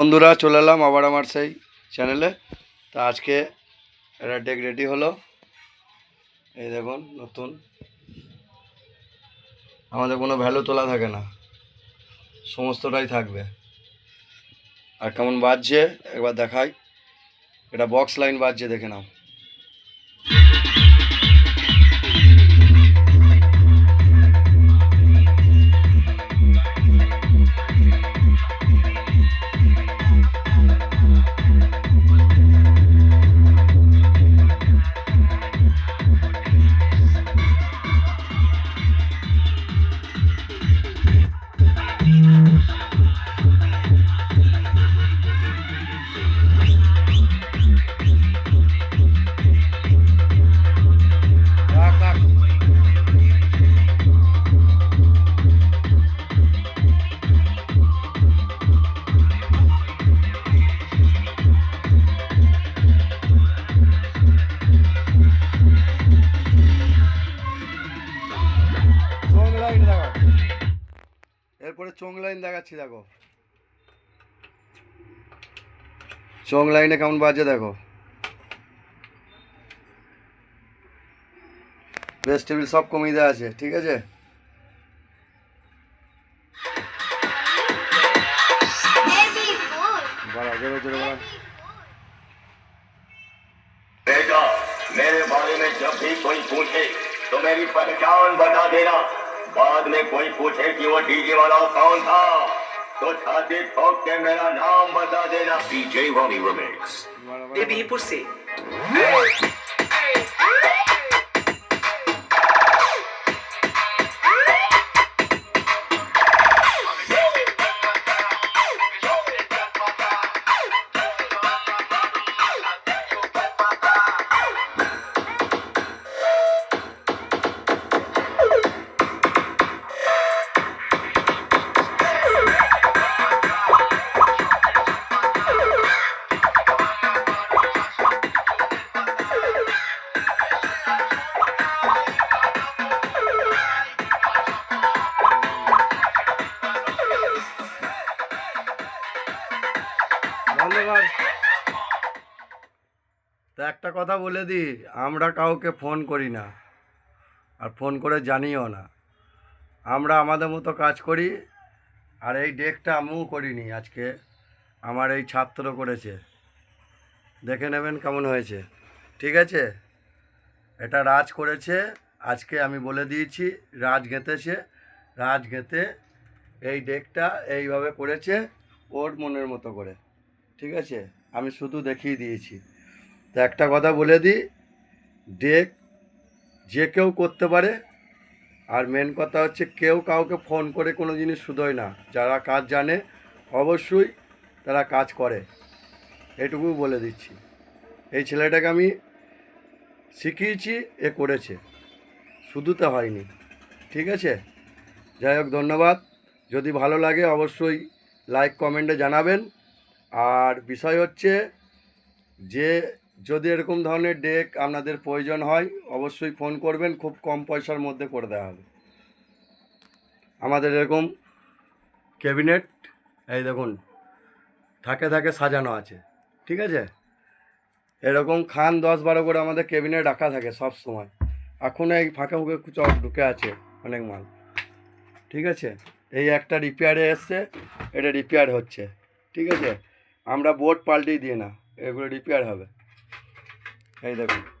বন্ধুরা, চলে এলাম আবার আমার সেই চ্যানেলে তা আজকে একটা ডেক রেডি হলো। এই দেখুন, নতুন। আমাদের কোনো ভ্যালু তোলা থাকে না। সমস্তটাই থাকবে। আর কেমন বাজছে, একবার দেখাই। এটা বক্স লাইন বাজছে, দেখে নাও। চোং লাইন দেখাও এরপরে চোং লাইন দেখাচ্ছি দেখো চোং লাইনে কেমন বাজে দেখো বেস টেবিল সব কমিয়ে দেওয়া আছে ঠিক আছে বাড়া জোরে জোরে বাড়া बेटा मेरे बारे में जब भी कोई पूछे तो मेरी पहचान बता देना बाद में कोई पूछे कि वो डीजे वाला कौन था? तो छाती ठोक के मेरा नाम बता देना। डीजे वाली रिमिक्स देवीपुर से। তা একটা কথা বলে দিই, আমরা কাউকে ফোন করি না আর ফোন করে জানিও না। আমরা আমাদের মতো কাজ করি আর এই ডেকটা আমিও করিনি আজকে, আমার এই ছাত্র করেছে। দেখে নেবেন কেমন হয়েছে, ঠিক আছে? এটা রাজ করেছে, আজকে আমি বলে দিয়েছি, রাজ গেঁথেছে, রাজ গেঁথে এই ডেকটা এইভাবে করেছে, ওর মনের মতো করে, ঠিক আছে? আমি শুধু দেখিয়ে দিয়েছি। তো একটা কথা বলে দিই ডেক যে কেউ করতে পারে, আর মেন কথা হচ্ছে কেউ কাউকে ফোন করে কোনো জিনিস শুধোয় না। যারা কাজ জানে, অবশ্যই তারা কাজ করে। এটুকু বলে দিচ্ছি। এই ছেলেটাকে আমি শিখিয়েছি, এ করেছে। শুধুতে হয়নি। ঠিক আছে? যাই হোক, ধন্যবাদ। যদি ভালো লাগে, অবশ্যই লাইক কমেন্টে জানাবেন। আর বিষয় হচ্ছে যে যদি এরকম ধরনের ডেক আপনাদের প্রয়োজন হয়, অবশ্যই ফোন করবেন, খুব কম পয়সার মধ্যে করে দেওয়া হবে। আমাদের এরকম ক্যাবিনেট, এই দেখুন, থাকে থাকে সাজানো আছে, ঠিক আছে? এরকম খান দশ বারো করে আমাদের ক্যাবিনেট রাখা থাকে সব সময়। এখন এই ফাঁকে ফুঁকে চক ঢুকে আছে অনেক মাল, ঠিক আছে? এই একটা রিপেয়ারে এসছে, এটা রিপেয়ার হচ্ছে, ঠিক আছে? আমরা বোর্ড পাল্টেই দিই না, এগুলো রিপেয়ার হবে। এই দেখুন